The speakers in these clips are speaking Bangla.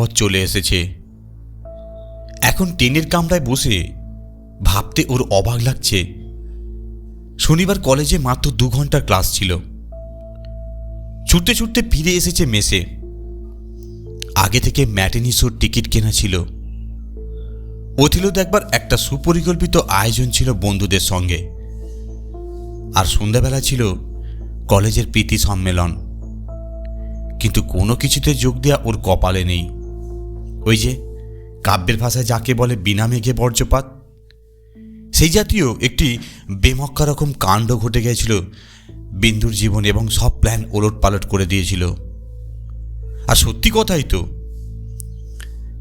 পথ চলে এসেছে। এখন ট্রেনের কামরায় বসে ভাবতে ওর অবাক লাগছে। শনিবার কলেজে মাত্র দু ঘণ্টার ক্লাস ছিল। ছুটতে ছুটতে ফিরে এসেছে মেসে। আগে থেকে ম্যাটেনিসোর টিকিট কেনা ছিল। অথিল দেখবার একটা সুপরিকল্পিত আয়োজন ছিল বন্ধুদের সঙ্গে। আর সন্ধ্যাবেলা ছিল কলেজের প্রীতি সম্মেলন। কিন্তু কোনো কিছুতে যোগ দেওয়া ওর কপালে নেই। ওই যে, কাব্যের ভাষায় যাকে বলে বিনা মেঘে বর্জ্যপাত। সেই জাতীয় একটি বেমক্কা রকম কাণ্ড ঘটে গিয়েছিল, বিন্দুর জীবন এবং সব প্ল্যান ওলট পালট করে দিয়েছিল। আর সত্যি কথাই তো,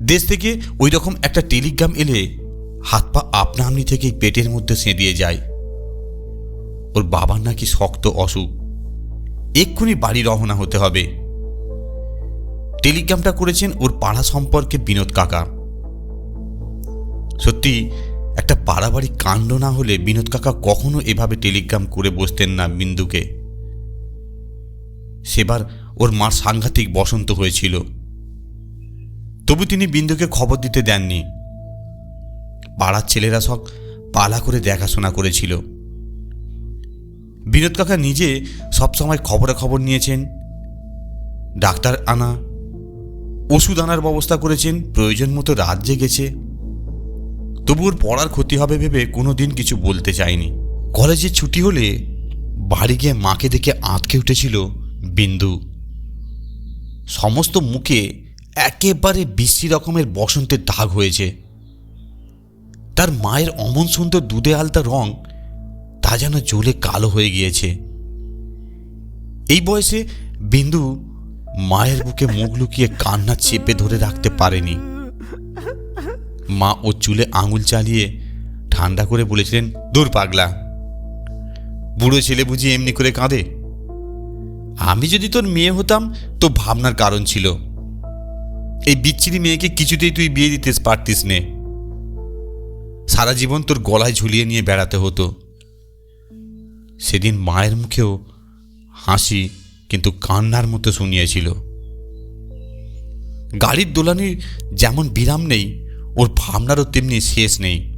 দেশ থেকে ওই রকম একটা টেলিগ্রাম এলে হাত পা আপনা আপনি থেকেই পেটের মধ্যে সেঁদিয়ে যায়। ওর বাবার নাকি শক্ত অসুখ। এক্ষুনি বাড়ি রওনা হতে হবে। টেলিগ্রামটা করেছেন ওর পাড়া সম্পর্কে বিনোদ কাকা। সত্যি, একটা পাড়াবাড়ি কাণ্ড না হলে বিনোদ কাকা কখনো এভাবে টেলিগ্রাম করে বসতেন না বিন্দুকে সেবার ওর মার সাংঘাতিক বসন্ত হয়েছিল। তবু তিনি বিন্দুকে খবর দিতে দেননি। পাড়ার ছেলেরা সব পালা করে দেখাশোনা করেছিল। বিনোদ কাকা নিজে সবসময় খবরাখবর নিয়েছেন। ডাক্তার আনা ওষুধ আনার ব্যবস্থা করেছেন, প্রয়োজন মতো রাত জেগেছে তবু ওর পড়ার ক্ষতি হবে ভেবে কোনো দিন কিছু বলতে চায়নি কলেজে ছুটি হলে বাড়ি গিয়ে মাকে দেখে আঁতকে উঠেছিল বিন্দু। সমস্ত মুখে একেবারে বিশ্রী রকমের বসন্তের দাগ হয়েছে। তার মায়ের অমন সুন্দর দুধে আলতা রং তা যেন জ্বলে কালো হয়ে গিয়েছে। এই বয়সে বিন্দু মায়ের বুকে মুখ লুকিয়ে কান্না চেপে ধরে রাখতে পারেনি। মা ও চুলে আঙুল চালিয়ে ঠান্ডা করে বলেছিলেন, দূর পাগলা, বুড়ো ছেলে বুঝি এমনি করে কাঁদে? আমি যদি তোর মেয়ে হতাম, তো ভাবনার কারণ ছিল। এই বিচ্ছিরি মেয়েকে কিছুতেই তুই বিয়ে দিতে পারতিস নে। সারা জীবন তোর গলায় ঝুলিয়ে নিয়ে বেড়াতে হতো। সেদিন মায়ের মুখেও হাসি কিন্তু কান্নার মতো শুনিয়েছিল। গাড়ির দোলানির যেমন বিরাম নেই, ওর ভাবনারও তেমনি শেষ নেই।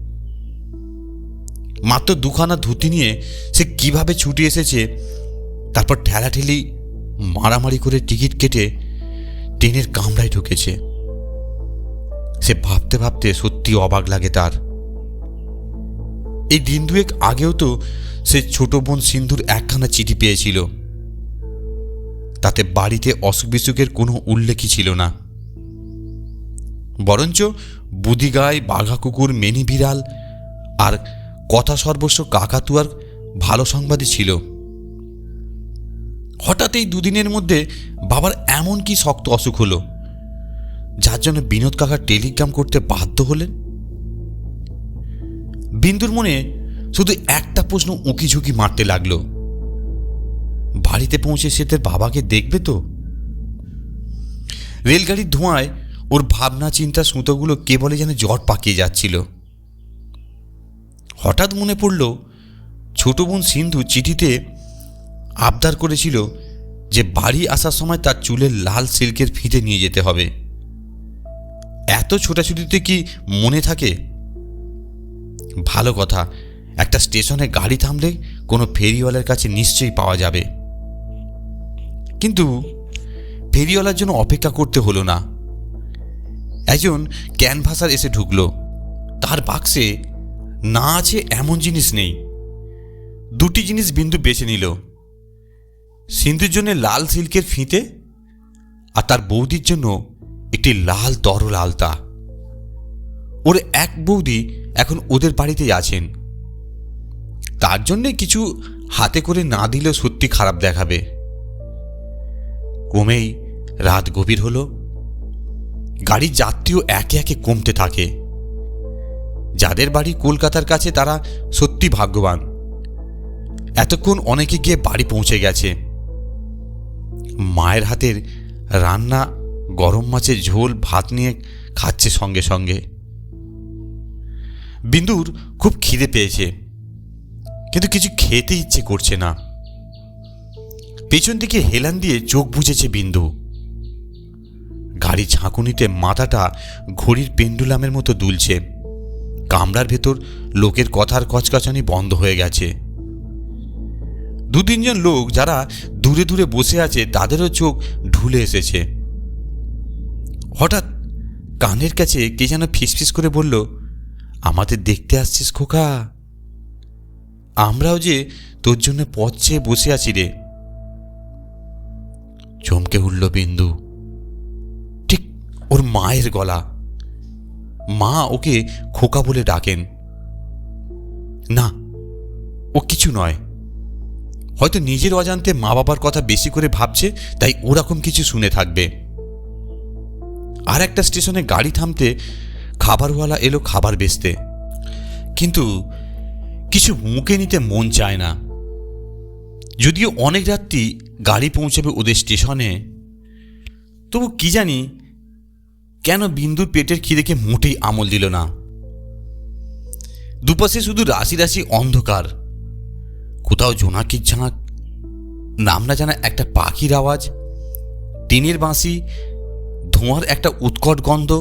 মাত্র দুখানা ধুতি নিয়ে সে কীভাবে ছুটে এসেছে, তারপর ঠেলাঠেলি মারামারি করে টিকিট কেটে ট্রেনের কামরায় ঢুকেছে। সে ভাবতে ভাবতে সত্যি অবাক লাগে তার। এই দিন দুয়েক আগেও তো সে ছোট বোন সিন্ধুর একখানা চিঠি পেয়েছিল। তাতে বাড়িতে অসুখ বিসুখের কোনো উল্লেখই ছিল না। বরঞ্চ বুদিগায় বাঘা কুকুর মেনি বিড়াল আর কথা সর্বস্ব কাকাতুয়ার ভালো সংবাদই ছিল। হঠাৎ এই দুদিনের মধ্যে বাবার এমন কি শক্ত অসুখ হলো, যার জন্য বিনোদ কাকা টেলিগ্রাম করতে বাধ্য হলেন? বিন্দুর মনে শুধু একটা প্রশ্ন উঁকি ঝুঁকি মারতে লাগল। বাড়িতে পৌঁছে সে তার বাবাকে দেখবে তো? রেলগাড়ির ধোঁয়ায় ওর ভাবনা, চিন্তা, সুতোগুলো কেবলে যেন জট পাকিয়ে যাচ্ছিল। হঠাৎ মনে পড়ল, ছোট বোন সিন্ধু চিঠিতে আবদার করেছিল যে বাড়ি আসার সময় তার চুলের লাল সিল্কের ফিতে নিয়ে যেতে হবে। এত ছোটাছুটিতে কি মনে থাকে? ভালো কথা, একটা স্টেশনে গাড়ি থামলে কোনো ফেরিওয়ালের কাছে নিশ্চয়ই পাওয়া যাবে। কিন্তু ফেরিওয়ালার জন্য অপেক্ষা করতে হলো না। একজন ক্যানভাসার এসে ঢুকলো। তার বাক্সে, না আছে এমন জিনিস নেই। দুটি জিনিস বিন্দু বেছে নিল। সিন্ধুর জন্য লাল সিল্কের ফিতে আর তার বৌদির জন্য একটি লাল তরল আলতা। ওর এক বৌদি এখন ওদের বাড়িতেই আছেন। তার জন্যে কিছু হাতে করে না দিলেও সত্যি খারাপ দেখাবে। কমেই রাত গভীর হল। গাড়ির যাত্রীও একে একে কমতে থাকে। যাদের বাড়ি কলকাতার কাছে তারা সত্যি ভাগ্যবান। এতক্ষণ অনেকে গিয়ে বাড়ি পৌঁছে গেছে। মায়ের হাতের রান্না, গরম মাছের ঝোল, ভাত নিয়ে খাচ্ছে সঙ্গে সঙ্গে। বিন্দুর খুব খিদে পেয়েছে, কিন্তু কিছু খেতে ইচ্ছে করছে না। পেছন দিকে হেলান দিয়ে চোখ বুঝেছে বিন্দু। গাড়ি ঝাঁকুনিতে মাথাটা ঘড়ির পেন্ডুলামের মতো দুলছে। কামরার ভেতর লোকের কথার কচকাচানি বন্ধ হয়ে গেছে। দু তিনজন লোক যারা দূরে দূরে বসে আছে, তাদেরও চোখ ঢুলে এসেছে। হঠাৎ কানের কাছে কে যেন ফিসফিস করে বলল, আমাদের দেখতে আসছিস খোকা? আমরাও যে তোর জন্য পথ চেয়ে বসে আছি রে। চমকে উঠল বিন্দু। ঠিক ওর মায়ের গলা। মা ওকে খোকা বলে ডাকেন। না, ও কিছু নয়। হয়তো নিজের অজান্তে মা বাবার কথা বেশি করে ভাবছে, তাই ওরকম কিছু শুনে থাকবে। আর একটা স্টেশনে গাড়ি থামতে খাবারওয়ালা এলো খাবার বেচতে। কিন্তু কিছু মুখে নিতে মন চায় না। যদিও অনেক রাত্রি গাড়ি পৌঁছবে ওদের স্টেশনে। তবু কি জানি, কেন বিন্দুর পেটের খিদেকে মোটেই আমল দিল না। দুপাশে শুধু রাশি রাশি অন্ধকার। কোথাও জোনাকির ঝাঁক নাম না জানা একটা পাখির আওয়াজ, টিনের বাঁশি, ধোঁয়ার একটা উৎকট গন্ধ।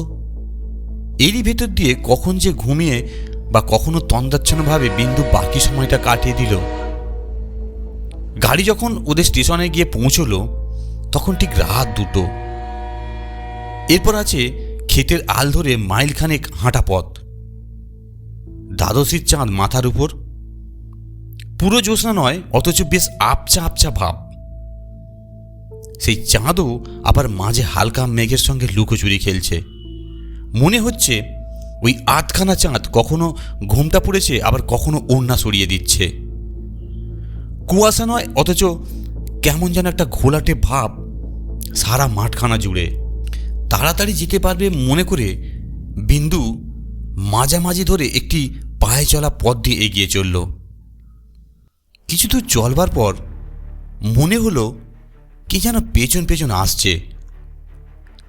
এরই ভেতর দিয়ে কখন যে ঘুমিয়ে বা কখনো তন্দাচ্ছন্নভাবে বিন্দু বাকি সময়টা কাটিয়ে দিল। গাড়ি যখন ওদের স্টেশনে গিয়ে পৌঁছলো, তখন ঠিক রাত দুটো। এরপর আছে ক্ষেতের আল ধরে মাইলখানেক হাঁটা পথ। দ্বাদশীর চাঁদ মাথার উপর। পুরো জ্যোৎস্না নয়, অথচ বেশ আপচা আপচা ভাব। সেই চাঁদও আবার মাঝে হালকা মেঘের সঙ্গে লুকোচুরি খেলছে। মনে হচ্ছে ওই আধখানা চাঁদ কখনো ঘুমটা পড়েছে, আবার কখনো ওড়না সরিয়ে দিচ্ছে। কুয়াশা নয়, অথচ কেমন যেন একটা ঘোলাটে ভাব সারা মাঠখানা জুড়ে। তাড়াতাড়ি যেতে পারবে মনে করে বিন্দু মাঝামাঝি ধরে একটি পায়ে চলা পথ দিয়ে এগিয়ে চলল। কিছু দূর চলবার পর মনে হলো কি যেন পেছন পেছন আসছে।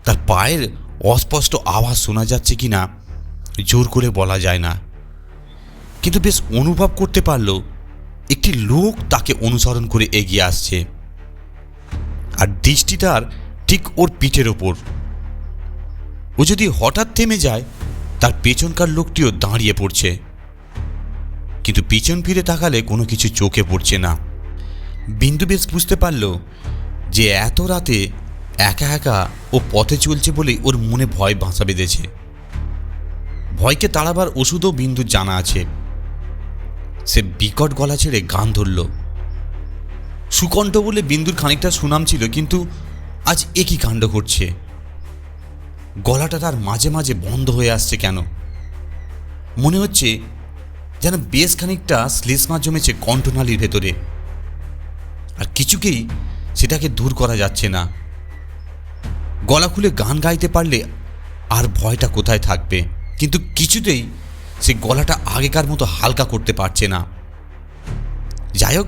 তার পায়ের অস্পষ্ট আওয়াজ শোনা যাচ্ছে কি না জোর করে বলা যায় না। কিন্তু বেশ অনুভব করতে পারল একটি লোক তাকে অনুসরণ করে এগিয়ে আসছে। আর দৃষ্টি তার ঠিক ওর পিঠের ওপর। ও যদি হঠাৎ থেমে যায়, তার পেছনকার লোকটিও দাঁড়িয়ে পড়ছে। কিন্তু পিছন ফিরে তাকালে কোনো কিছু চোখে পড়ছে না। বিন্দু বেশ বুঝতে পারল যে এত রাতে একা একা ও পথে চলছে বলেই ওর মনে ভয় বাসা বেঁধেছে। ভয়কে তাড়াবার ওষুধও বিন্দুর জানা আছে। সে বিকট গলা ছেড়ে গান ধরল। সুকণ্ঠ বলে বিন্দুর খানিকটা সুনাম ছিল, কিন্তু আজ একই কাণ্ড ঘটছে। গলাটা তার মাঝে মাঝে বন্ধ হয়ে আসছে কেন? মনে হচ্ছে যেন বেশ খানিকটা শ্লেষ্মা জমেছে কণ্ঠনালীর ভেতরে। আর কিছুকেই সেটাকে দূর করা যাচ্ছে না। গলা খুলে গান গাইতে পারলে আর ভয়টা কোথায় থাকবে? কিন্তু কিছুতেই সে গলাটা আগেকার মতো হালকা করতে পারছে না। যাই হোক,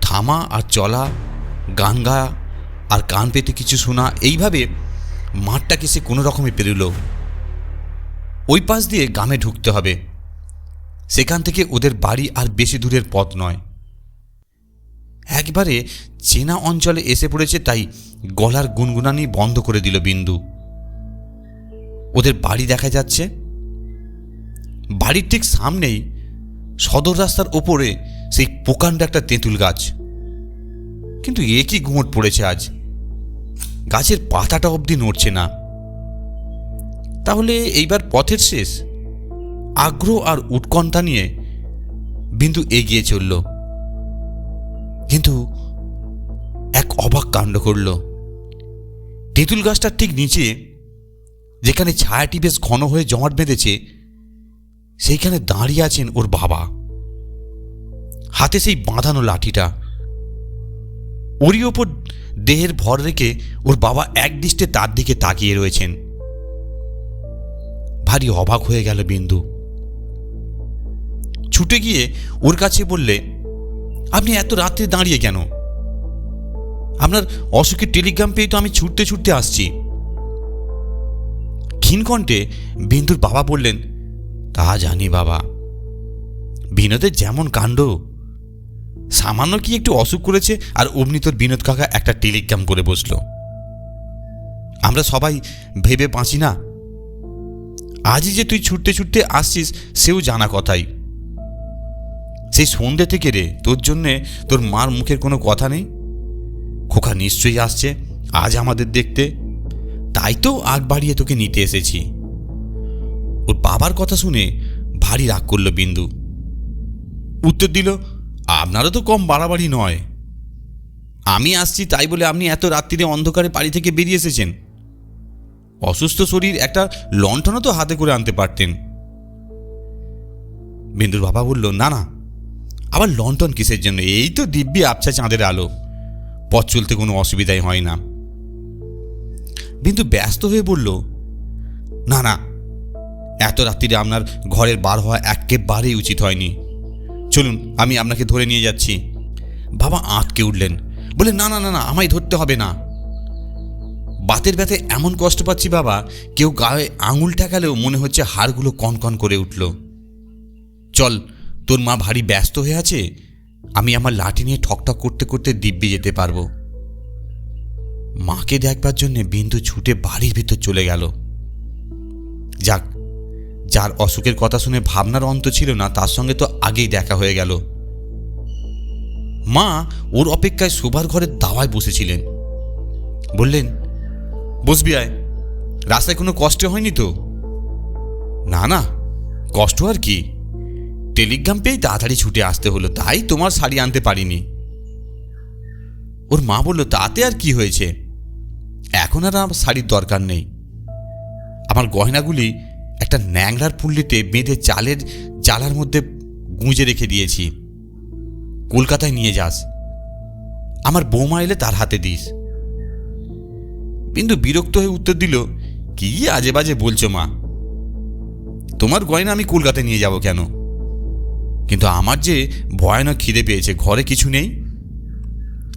থামা আর চলা, গান গায়া আর কান পেতে কিছু শোনা, এইভাবে মাঠটাকে সে কোনো রকমে পেরোল। ওই পাশ দিয়ে গ্রামে ঢুকতে হবে। সেখান থেকে ওদের বাড়ি আর বেশি দূরের পথ নয়। একবারে চেনা অঞ্চলে এসে পড়েছে, তাই গলার গুনগুনানি বন্ধ করে দিল বিন্দু। ওদের বাড়ি দেখা যাচ্ছে। বাড়ির ঠিক সামনেই সদর রাস্তার ওপরে সেই প্রকাণ্ড একটা তেঁতুল গাছ। কিন্তু এ কি গুমট পড়েছে আজ? গাছের পাতাটা অবধি নড়ছে না। তাহলে এইবার পথের শেষ? আগ্রহ আর উৎকণ্ঠা নিয়ে বিন্দু এগিয়ে চলল। কিন্তু এক অবাক কাণ্ড করল তেঁতুল গাছটার ঠিক নিচে যেখানে ছায়াটি বেশ ঘন হয়ে জমাট বেঁধেছে সেইখানে দাঁড়িয়ে আছেন ওর বাবা। হাতে সেই বাঁধানো লাঠিটা। ওরই ওপর দেহের ভর রেখে ওর বাবা এক দৃষ্টে তার দিকে তাকিয়ে রয়েছেন। ভারী অবাক হয়ে গেল বিন্দু। ছুটে গিয়ে ওর কাছে বললে, আপনি এত রাত্রে দাঁড়িয়ে কেন? আপনার অসুখের টেলিগ্রাম পেয়ে তো আমি ছুটতে ছুটতে আসছি। ক্ষীণকণ্ঠে বিন্দুর বাবা বললেন তা জানি বাবা। বিনোদের যেমন কাণ্ড, সামান্য কি একটু অসুখ করেছে আর অমনি তোর বিনোদ কাকা একটা টেলিগ্রাম করে বসল। আমরা সবাই ভেবে বাঁচি না। আজই যে তুই ছুটতে ছুটতে আসছিস, সেও জানা কথাই। সেই সন্ধ্যে থেকে রে, তোর জন্যে তোর মার মুখের কোনো কথা নেই? খোকা নিশ্চয়ই আসছে, আজ আমাদের দেখতে। তাই তো আগ বাড়িয়ে তোকে নিতে এসেছি। বাবার কথা শুনে ভারী রাগ করল বিন্দু। উত্তর দিল, আপনারও তো কম বাড়াবাড়ি নয়। আমি আসছি তাই বলে আপনি এত রাত্রিরে অন্ধকারে বাড়ি থেকে বেরিয়ে এসেছেন। অসুস্থ শরীর একটা লণ্ঠনও তো হাতে করে আনতে পারতেন। বিন্দুর বাবা বলল, না না, আবার লণ্ঠন কিসের জন্য? এই তো দিব্যি আবছা চাঁদের আলো। পথ চলতে কোনো অসুবিধাই হয় না। বিন্দু ব্যস্ত হয়ে বলল, না না এত রাত্রিরে আপনার ঘরের বার হওয়া একেবারেই উচিত হয়নি। চলুন, আমি আপনাকে ধরে নিয়ে যাচ্ছি। বাবা আঁতকে উঠলেন। বলে না না না না, আমায় ধরতে হবে না। বাতের ব্যথায় এমন কষ্ট পাচ্ছি বাবা, কেউ গায়ে আঙুল ঠেকালেও মনে হচ্ছে হাড়গুলো কনকন করে উঠল। চল, তোর মা ভারী ব্যস্ত হয়ে আছে, আমি আমার লাঠি নিয়ে ঠকঠক করতে করতে দিব্যি যেতে পারব। মাকে দেখবার জন্যে বিন্দু ছুটে বাড়ির ভিতর চলে গেল। যাক যার অসুখের কথা শুনে ভাবনার অন্ত ছিল না, তার সঙ্গে তো আগেই দেখা হয়ে গেল। মা ওর অপেক্ষায় শোবার ঘরের দাওয়ায় বসেছিলেন। বললেন, বসবি আয়। রাস্তায় কোনো কষ্ট হয়নি তো? না না। কষ্ট আর কি। টেলিগ্রাম পেয়েই তাড়াতাড়ি ছুটে আসতে হলো, তাই তোমার শাড়ি আনতে পারিনি। ওর মা বলল, তাতে আর কি হয়েছে? এখন আর আমার শাড়ির দরকার নেই। আমার গয়নাগুলি একটা ন্যাংরার পুল্লিতে বেঁধে চালের জালার মধ্যে গুঁজে রেখে দিয়েছি। কলকাতায় নিয়ে যাস। আমার বৌমা এলে তার হাতে দিস। বিন্দু বিরক্ত হয়ে উত্তর দিল, কি আজে বাজে বলছো মা? তোমার গয়না আমি কলকাতায় নিয়ে যাব কেন? কিন্তু আমার যে ভয়ানক খিদে পেয়েছে, ঘরে কিছু নেই?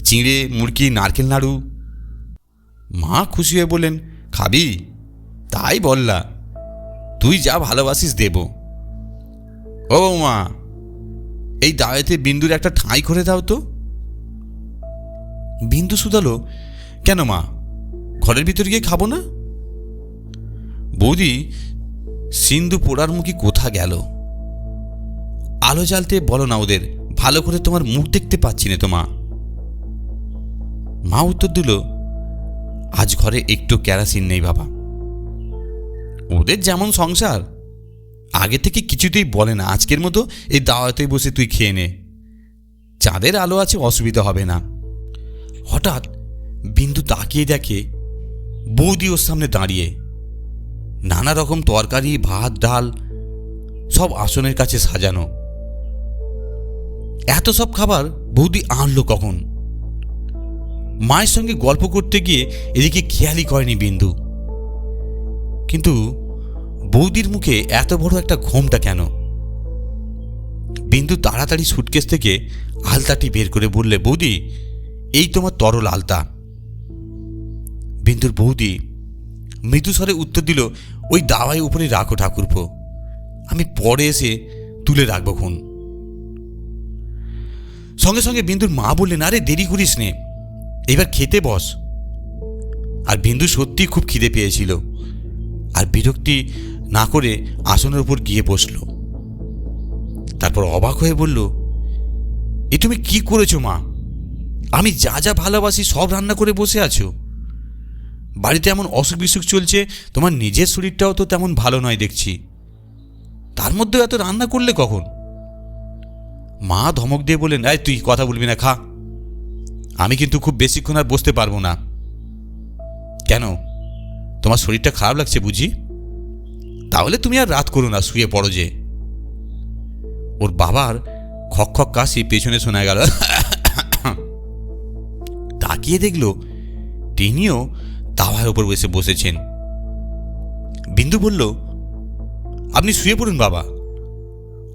চিঁড়ে মুরগি নারকেল নাড়ু? মা খুশি হয়ে বললেন, খাবি? তাই বললা। তুই যা ভালোবাসিস দেব। ও মা এই দাওয়াতে বিন্দুর একটা ঠাঁই করে দাও তো। বিন্দু শুধালো, কেন মা, ঘরের ভিতর গিয়ে খাব না? বৌদি, সিন্ধু পোড়ার মুখী কোথা গেল? আলো জ্বালতে বলো না ওদের, ভালো করে তোমার মুখ দেখতে পাচ্ছি না তোমা মা। উত্তর দিল, আজ ঘরে একটু ক্যারাসিন নেই বাবা। ওদের যেমন সংসার। আগে থেকে কিছুতেই বলে না, আজকের মতো এই দাওয়াতে বসে তুই খেয়ে নে। চাঁদের আলো আছে অসুবিধা হবে না। হঠাৎ বিন্দু তাকিয়ে দেখে বৌদি ওর সামনে দাঁড়িয়ে। নানা রকম তরকারি, ভাত, ডাল সব আসনের কাছে সাজানো। এত সব খাবার বৌদি আনলো কখন? মায়ের সঙ্গে গল্প করতে গিয়ে এদিকে খেয়ালই করেনি বিন্দু। কিন্তু বৌদির মুখে এত বড় একটা ঘোমটা কেন? বিন্দু তাড়াতাড়ি সুটকেস থেকে আলতাটি বের করে বললে, বৌদি, এই তোমার তরল আলতা। বিন্দুর বৌদি মৃদুস্বরে উত্তর দিল, ওই দাওয়াই উপরে রাখো ঠাকুরপো। আমি পরে এসে তুলে রাখব খুন। সঙ্গে সঙ্গে বিন্দুর মা বললেন আরে দেরি করিস নে। এবার খেতে বস। আর বিন্দু সত্যি খুব খিদে পেয়েছিল। আর বিরক্তি না করে আসনের উপর গিয়ে বসল। তারপর অবাক হয়ে বলল, এ তুমি কি করেছ মা? আমি যা যা ভালোবাসি সব রান্না করে বসে আছো। বাড়িতে এমন অসুখ বিসুখ চলছে, তোমার নিজের শরীরটাও তো তেমন ভালো নয় দেখছি। তার মধ্যেও এত রান্না করলে কখন? মা ধমক দিয়ে বললেন, এই তুই কথা বলবি না, খা। আমি কিন্তু খুব বেশিক্ষণ আর বসতে পারব না। কেন? তোমার শরীরটা খারাপ লাগছে বুঝি? তাহলে তুমি আর রাত করো না, শুয়ে পড়ো যে। ওর বাবার খক খক কাশি পেছনে শোনা গেল। তাকিয়ে দেখল তিনিও তাওয়ার ওপর বসে বসেছেন। বিন্দু বলল, আপনি শুয়ে পড়ুন বাবা।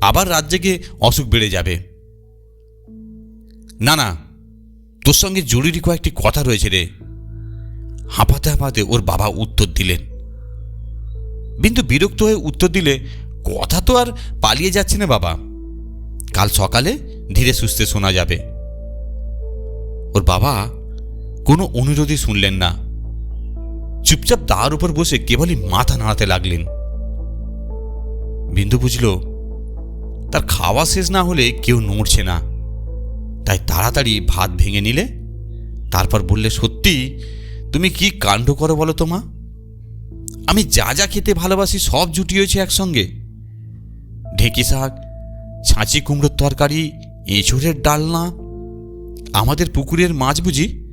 আবার রাত জেগে অসুখ বেড়ে যাবে। না না, তোর সঙ্গে জরুরি কয়েকটি কথা রয়েছে রে। হাঁপাতে হাঁপাতে ওর বাবা উত্তর দিলেন। বিন্দু বিরক্ত হয়ে উত্তর দিলে, কথা তো আর পালিয়ে যাচ্ছে না বাবা। কাল সকালে ধীরে সুস্থে শোনা যাবে। ওর বাবা কোনো অনুরোধই শুনলেন না। চুপচাপ তার উপর বসে কেবলই মাথা নাড়াতে লাগলেন। বিন্দু বুঝল, তার খাওয়া শেষ না হলে কেউ নড়ছে না। তাই তাড়াতাড়ি ভাত ভেঙে নিলে, তারপর বললে, সত্যি তুমি কি কাণ্ড করো বলো তো মা? আমি যা যা খেতে ভালোবাসি সব জুটিয়েছে একসঙ্গে। ঢেঁকি শাক ছাঁচি কুমড়োর তরকারি, এঁচড়ের ডালনা, আমাদের পুকুরের মাছ বুঝি?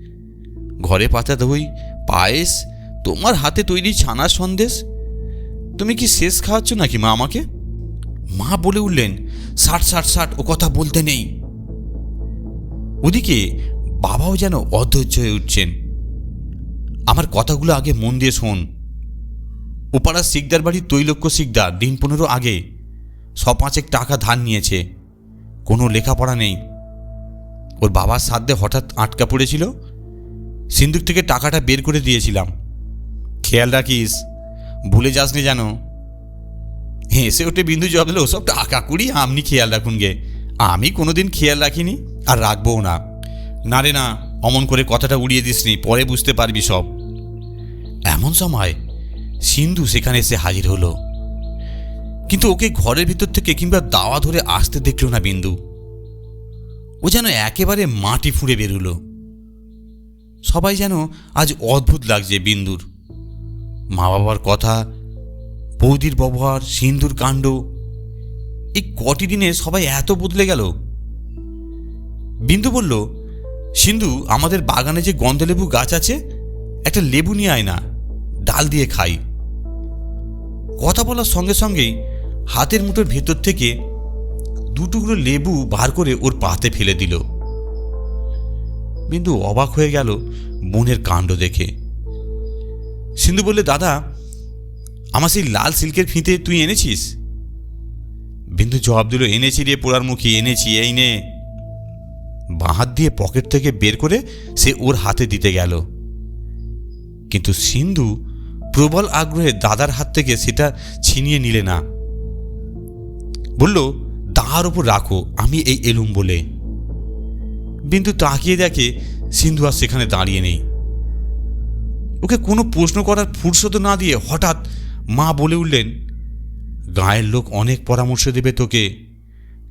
ঘরে পাতা দই, পায়েস, তোমার হাতে তৈরি ছানার সন্দেশ? তুমি কি শেষ খাওয়াচ্ছ নাকি মা আমাকে? মা বলে উঠলেন ষাট ষাট ষাট ও কথা বলতে নেই। ওদিকে বাবাও যেন অধৈর্য হয়ে উঠছেন। আমার কথাগুলো আগে মন দিয়ে শোন। ওপাড়ার শিকদার বাড়ির তৈলক্য শিকদার দিন পনেরো আগে ছ পাঁচেক টাকা ধার নিয়েছে। কোনো লেখাপড়া নেই। ওর বাবার সাধ্যে হঠাৎ আটকা পড়েছিল। সিন্দুক থেকে টাকাটা বের করে দিয়েছিলাম। খেয়াল রাখিস, ভুলে যাসনি যেন। হেসে ওঠে বিন্দু জব দিল, ওসব টাকা কুড়ি, আপনি খেয়াল রাখুন গে। আমি কোনোদিন খেয়াল রাখিনি আর রাখবও না। না রে না। অমন করে কথাটা উড়িয়ে দিসনি, পরে বুঝতে পারবি সব। এমন সময় সিন্ধু সেখানে এসে হাজির হলো। কিন্তু ওকে ঘরের ভিতর থেকে কিংবা দাওয়া ধরে আসতে দেখল না বিন্দু। ও যেন একেবারে মাটি ফুঁড়ে বেরুলো। সবাই যেন আজ অদ্ভুত লাগছে বিন্দুর। মা বাবার কথা, বৌদির ব্যবহার, সিন্ধুর কাণ্ড, এই কটি দিনে সবাই এত বদলে গেল। বিন্দু বলল সিন্ধু, আমাদের বাগানে যে গন্ধলেবু গাছ আছে, একটা লেবু নিয়ে আয় না, ডাল দিয়ে খাই। কথা বলার সঙ্গে সঙ্গেই হাতের মুঠোর ভেতর থেকে দুটুকরো লেবু বার করে ওর পাতে ফেলে দিল। বিন্দু অবাক হয়ে গেল বোনের কাণ্ড দেখে। সিন্ধু বললে, দাদা, আমার সেই লাল সিল্কের ফিতে তুই এনেছিস? বিন্দু জবাব দিল, এনেছি রে পোড়ার মুখী, এনেছি, এই নে। বাঁ দিয়ে পকেট থেকে বের করে সে ওর হাতে দিতে গেল। কিন্তু সিন্ধু প্রবল আগ্রহে দাদার হাত থেকে সেটা ছিনিয়ে নিলে না। বলল দাঁড়ার ওপর রাখো, আমি এই এলুম বলে। বিন্দু তাকিয়ে দেখে সিন্ধু আর সেখানে দাঁড়িয়ে নেই। ওকে কোনো প্রশ্ন করার ফুরসত না দিয়ে হঠাৎ মা বলে উঠলেন, গায়ের লোক অনেক পরামর্শ দেবে তোকে।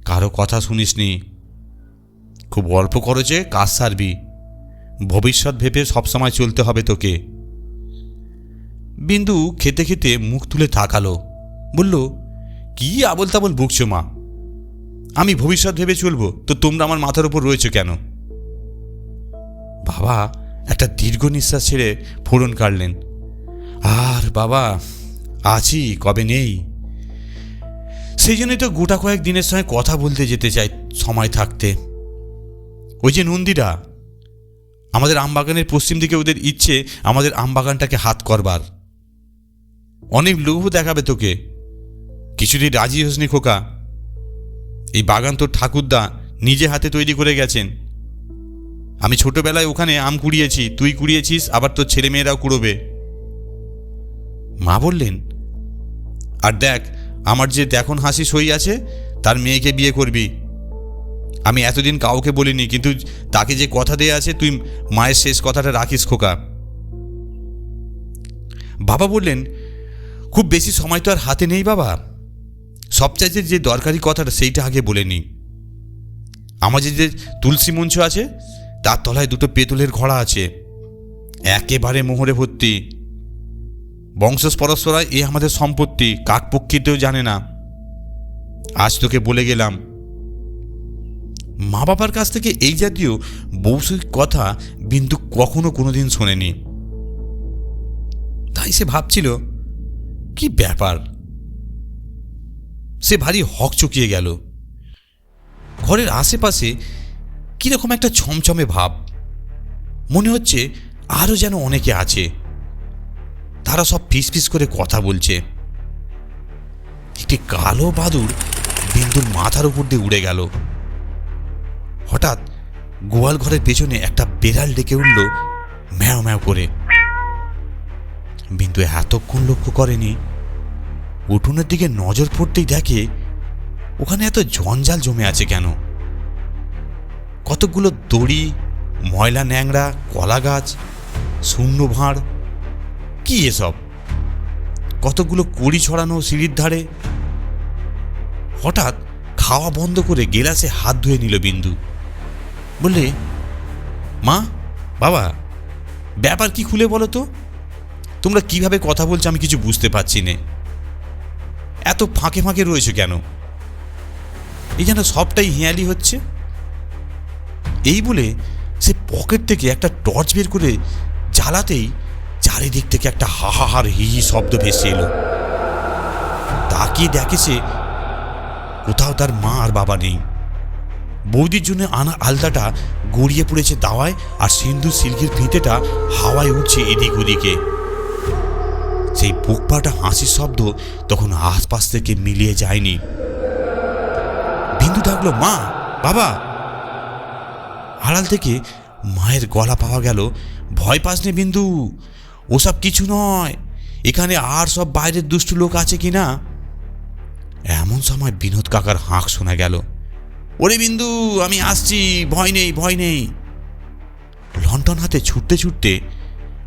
কারও কথা শুনিসনি। খুব অল্প খরচে কাজ সারবি। ভবিষ্যৎ ভেবে সবসময় চলতে হবে তোকে। বিন্দু খেতে খেতে মুখ তুলে তাকালো। বলল, কি আবল তাবল বুকছো মা? আমি ভবিষ্যৎ ভেবে চলবো, তো তোমরা আমার মাথার উপর রয়েছে কেন? বাবা একটা দীর্ঘ নিঃশ্বাস ছেড়ে ফোড়ন কাটলেন আর বাবা, আছি, কবে নেই? সেই জন্যই তো গোটা কয়েক দিনের সঙ্গে কথা বলতে যেতে চাই সময় থাকতে। ওই যে নন্দীরা, আমাদের আমবাগানের পশ্চিম দিকে ওদের ইচ্ছে আমাদের আমবাগানটাকে হাত করবার। অনেক লোভ দেখাবে তোকে। কিছুদিন রাজি হোসনি খোকা। এই বাগান তোর ঠাকুরদা নিজে হাতে তৈরি করে গেছেন। আমি ছোটবেলায় ওখানে আম কুড়িয়েছি, তুই কুড়িয়েছিস, আবার তোর ছেলেমেয়েরাও কুড়োবে। মা বললেন, আর দেখ, আমার যে দেখুন হাসি সই আছে, তার মেয়েকে বিয়ে করবি। আমি এতদিন কাউকে বলিনি, কিন্তু তাকে যে কথা দেয়া আছে, তুই মায়ের শেষ কথাটা রাখিস, খোকা। বাবা বললেন, খুব বেশি সময় তো আর হাতে নেই বাবা। সবচাইতে যে দরকারি কথাটা, সেইটা আগে বলে নিই আমাদের যে তুলসী মঞ্চ আছে, তার তলায় দুটো পেতলের ঘোড়া আছে। একেবারে মোহরে ভর্তি। বংশ এ আমাদের সম্পত্তি, কাকপক্ষিতেও জানে না। আজ তোকে বলে গেলাম মা বাবার কাছ থেকে এই জাতীয় বৌসিক কথা বিন্দু কখনো কোনোদিন শোনেনি। তাই সে ভাবছিল, কি ব্যাপার? সে ভারী হক চকিয়ে গেল। ঘরের আশেপাশে কীরকম একটা ছমছমে ভাব। মনে হচ্ছে আরও যেন অনেকে আছে। তারা সব ফিস ফিস করে কথা বলছে। একটি কালো বাদুর বিন্দুর মাথার উপর দিয়ে উড়ে গেল। হঠাৎ গোয়াল ঘরের পেছনে একটা বেড়াল ডেকে উঠল ম্যাও ম্যাও করে। বিন্দু এতক্ষণ লক্ষ্য করেনি। উঠোনের দিকে নজর পড়তেই দেখে ওখানে এত জঞ্জাল জমে আছে কেন? কতগুলো দড়ি, ময়লা ন্যাংরা, কলা গাছ, শূন্য ভাঁড়, কি এসব? কতগুলো কড়ি ছড়ানো সিঁড়ির ধারে। হঠাৎ খাওয়া বন্ধ করে গেলাসে হাত ধুয়ে নিল বিন্দু। বললে, মা, বাবা, ব্যাপার কি খুলে বলো তো? তোমরা কীভাবে কথা বলছো আমি কিছু বুঝতে পারছি না। এত ফাঁকে ফাঁকে রয়েছে কেন? এই যেন সবটাই হিয়ালি হচ্ছে। এই বলে সে পকেট থেকে একটা টর্চ বের করে জ্বালাতেই চারিদিক থেকে একটা হাহাহার হি হি শব্দ ভেসে এলো। তাকিয়ে দেখে সে কোথাও তার মা আর বাবা নেই। বৌদির জন্য আনা আলতাটা গড়িয়ে পড়েছে দাওয়ায় আর সিন্ধু সিল্কির ফিতেটা হাওয়ায় উঠছে এদিক ওদিকে। সেই বুক পাটা হাসির শব্দ তখন আশপাশ থেকে মিলিয়ে যায়নি। বিন্দু ডাকলো, মা, বাবা! আড়াল থেকে মায়ের গলা পাওয়া গেল, ভয় পাস নে বিন্দু, ওসব কিছু নয়। এখানে আর সব বাইরের দুষ্টু লোক আছে কি না এমন সময় বিনোদ কাকার হাঁক শোনা গেল। ওরে বিন্দু, আমি আসছি, ভয় নেই ভয় নেই। লন্ঠন হাতে ছুটতে ছুটতে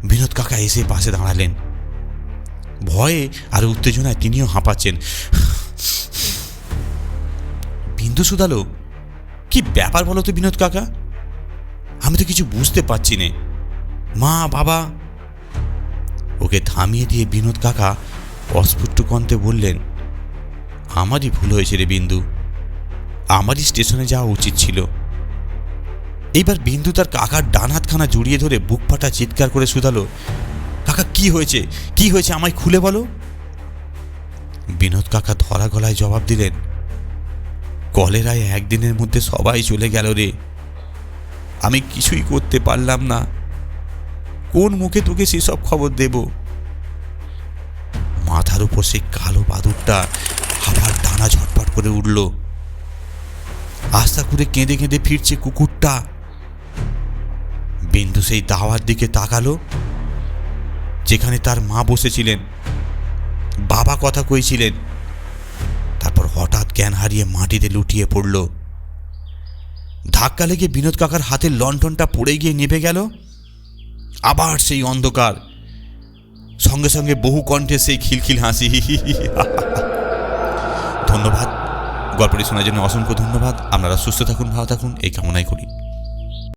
বিনোদ কাকা এসে পাশে দাঁড়ালেন। ভয়ে আর উত্তেজনায় তিনিও হাঁপাচ্ছেন। বিন্দু শুধালো কি ব্যাপার বলো তো বিনোদ কাকা? আমি তো কিছু বুঝতে পারছি নে। মা, বাবা। ওকে থামিয়ে দিয়ে বিনোদ কাকা অস্ফুট বললেন, আমারই ভুল হয়েছে রে বিন্দু। আমারই স্টেশনে যাওয়া উচিত ছিল। এইবার বিন্দু তার কাকার ডান হাতখানা জড়িয়ে ধরে বুক ফাটা চিৎকার করে শুধালো, কাকা, কি হয়েছে? কি হয়েছে আমায় খুলে বলো? বিনোদ কাকা ধরা গলায় জবাব দিলেন, কলেরায় একদিনের মধ্যে সবাই চলে গেল রে। আমি কিছুই করতে পারলাম না। কোন মুখে তোকে সেসব খবর দেব? মাথার উপর সেই কালো বাদুরটা আবার ডানা ঝটপট করে উঠল। আস্তা করে কেঁদে কেঁদে ফিরছে কুকুরটা। বিন্দু সেই দাওয়ার দিকে তাকালো, যেখানে তার মা বসেছিলেন, বাবা কথা কইছিলেন। তারপর হঠাৎ জ্ঞান হারিয়ে মাটিতে লুটিয়ে পড়ল। ধাক্কা লেগে বিনোদ কাকার হাতের লণ্ঠনটা পড়ে গিয়ে নেভে গেল। আবার সেই অন্ধকার। সঙ্গে সঙ্গে বহু কণ্ঠে সেই খিলখিল হাসি। ধন্যবাদ। গল্পটি শোনার জন্য অসংখ্য ধন্যবাদ। আপনারা সুস্থ থাকুন ভালো থাকুন এই কামনাই করি।